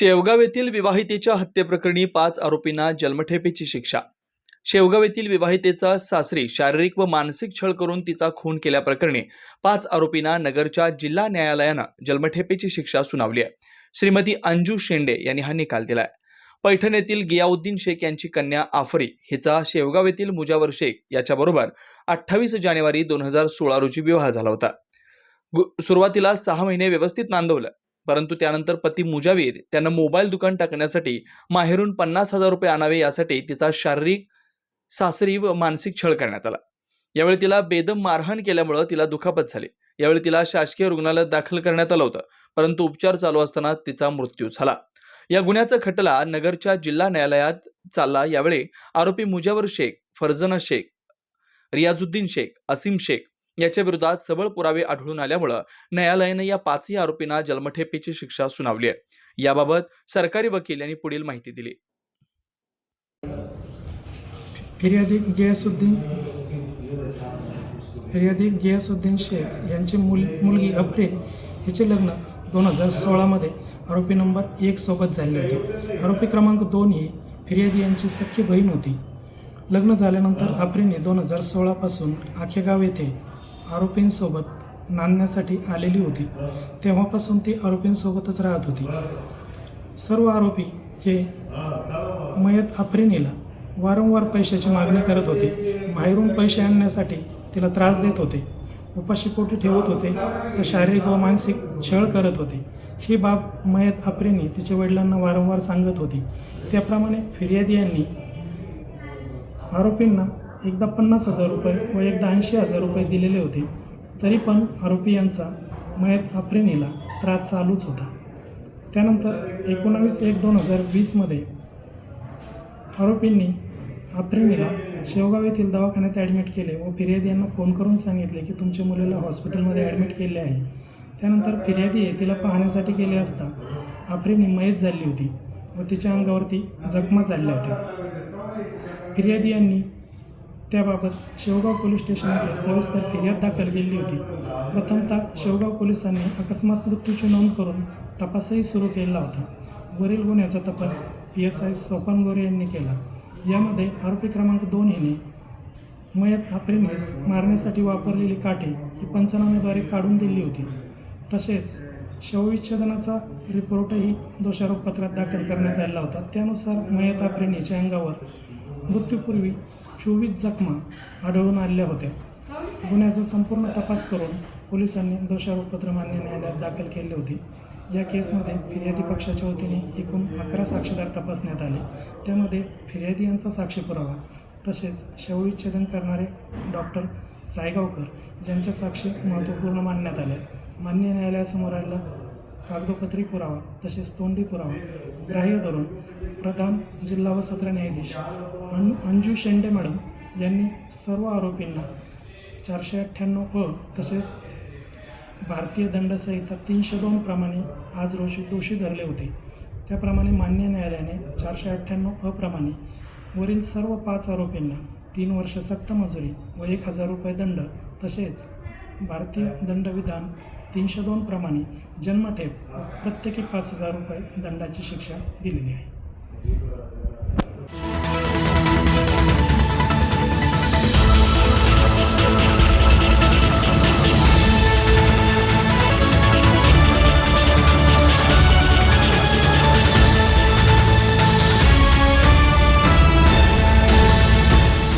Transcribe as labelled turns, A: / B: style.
A: शेवगाव येथील विवाहितेच्या हत्येप्रकरणी पाच आरोपींना जन्मठेपेची शिक्षा. शेवगाव येथील विवाहितेचा सासरी शारीरिक व मानसिक छळ करून तिचा खून केल्याप्रकरणी पाच आरोपींना नगरच्या जिल्हा न्यायालयानं जन्मठेपेची शिक्षा सुनावली आहे. श्रीमती अंजू शेंडे यांनी हा निकाल दिलाय. पैठण येथील गियाउद्दीन शेख यांची कन्या आफरी हिचा शेवगाव येथील मुजावर शेख याच्याबरोबर अठ्ठावीस जानेवारी दोन हजार सोळा रोजी विवाह झाला होता. सुरुवातीला सहा महिने व्यवस्थित नांदवलं. परंतु त्यानंतर पती मुजावीर त्यांना मोबाईल दुकान टाकण्यासाठी माहेरून पन्नास हजार रुपये आणावे यासाठी तिचा शारीरिक सासरी व मानसिक छळ करण्यात आला. यावेळी तिला बेदम मारहाण केल्यामुळं तिला दुखापत झाली. यावेळी तिला शासकीय रुग्णालयात दाखल करण्यात आलं होतं परंतु उपचार चालू असताना तिचा मृत्यू झाला. या गुन्ह्याचा खटला नगरच्या जिल्हा न्यायालयात चालला. यावेळी आरोपी मुजावर शेख फरजना शेख रियाजुद्दीन शेख असीम शेख याच्या विरोधात सबळ पुरावे आढळून आल्यामुळं न्यायालयानं या पाचही आरोपींना जन्मठेपेची शिक्षा सुनावली आहे. याबाबत सरकारी वकील यांनी पुढील माहिती दिली.
B: फिर्यादी गियासुद्दीन फिर्यादी गियासुद्दीन शेख यांची मुल मुलगी अफरीन हिचे लग्न दोन हजार सोळामध्ये आरोपी नंबर एक सोबत झाले होते. आरोपी क्रमांक दोन ही फिर्यादी यांची सख्खी बहीण होती. लग्न झाल्यानंतर अफरीनने दोन हजार सोळापासून आखेगाव येथे आरोपींसोबत नांदण्यासाठी आलेली होती. तेव्हापासून ती आरोपींसोबतच राहत होती. सर्व आरोपी हे मयत आफ्रिनीला वारंवार पैशाची मागणी करत होते. बाहेरून पैसे आणण्यासाठी तिला त्रास देत होते. उपाशीपोटी ठेवत होते. तिचा शारीरिक व मानसिक छळ करत होते. ही बाब मयत अफरीनी तिच्या वडिलांना वारंवार सांगत होती. त्याप्रमाणे फिर्यादी यांनी आरोपींना एकदा पन्नास हजार रुपये व एकदा ऐंशी हजार रुपये दिलेले होते. तरी पण आरोपी यांचा मयत आफ्रिनीला त्रास चालूच होता. त्यानंतर एकोणावीस एक दोन हजार वीसमध्ये आरोपींनी आफ्रिनीला शेवगाव येथील दवाखान्यात ॲडमिट केले व फिर्यादी यांना फोन करून सांगितले की तुमच्या मुलीला हॉस्पिटलमध्ये ॲडमिट केले आहे. त्यानंतर फिर्यादी हे तिला पाहण्यासाठी गेले असता आफ्रिनी मयत झाली होती व तिच्या अंगावरती जखमा झाल्या होत्या. फिर्यादी यांनी त्याबाबत शेवगाव पोलीस स्टेशनमध्ये सविस्तर फिर्याद दाखल केली होती. प्रथमतः शेवगाव पोलिसांनी अकस्मात मृत्यूची नोंद करून तपासही सुरू केला होता. वरील गुन्ह्याचा तपास P S I Sopan Gore यांनी केला. यामध्ये आरोपी क्रमांक दोन हिने मयत आफ्रिनेस मारण्यासाठी वापरलेली काठी ही पंचनामेद्वारे काढून दिली होती. तसेच शवविच्छेदनाचा रिपोर्टही दोषारोपपत्रात दाखल करण्यात आला होता. त्यानुसार मयत आफ्रिनेच्या अंगावर मृत्यूपूर्वी चोवीस जखमा आढळून आलेल्या होत्या. गुन्ह्याचा संपूर्ण तपास करून पोलिसांनी दोषारोपपत्र मान्य न्यायालयात दाखल केले होते. या केसमध्ये फिर्यादी पक्षाच्या वतीने एकूण अकरा साक्षीदार तपासण्यात आले. त्यामध्ये फिर्यादी यांचा साक्षी पुरावा तसेच शवविच्छेदन करणारे डॉक्टर सायगावकर यांच्या साक्षी महत्त्वपूर्ण मानण्यात आल्या. मान्य न्यायालयासमोर आलेला कागदोपत्री पुरावा तसेच तोंडी पुरावा ग्राह्य धरून प्रधान जिल्हा व सत्र न्यायाधीश. अं अंजू शेंडे मॅडम यांनी सर्व आरोपींना चारशे अठ्ठ्याण्णव अ तसेच भारतीय दंडसंहिता तीनशे दोन प्रमाणे आज रोजी दोषी धरले होते. त्याप्रमाणे मान्य न्यायालयाने चारशे अठ्ठ्याण्णव अप्रमाणे वरील सर्व पाच आरोपींना तीन वर्ष सक्त मजुरी व एक हजार रुपये दंड तसेच भारतीय दंडविधान तीनशे दोन प्रमाणे जन्मठेप प्रत्येकी पाच हजार रुपये दंडाची शिक्षा दिलेली आहे.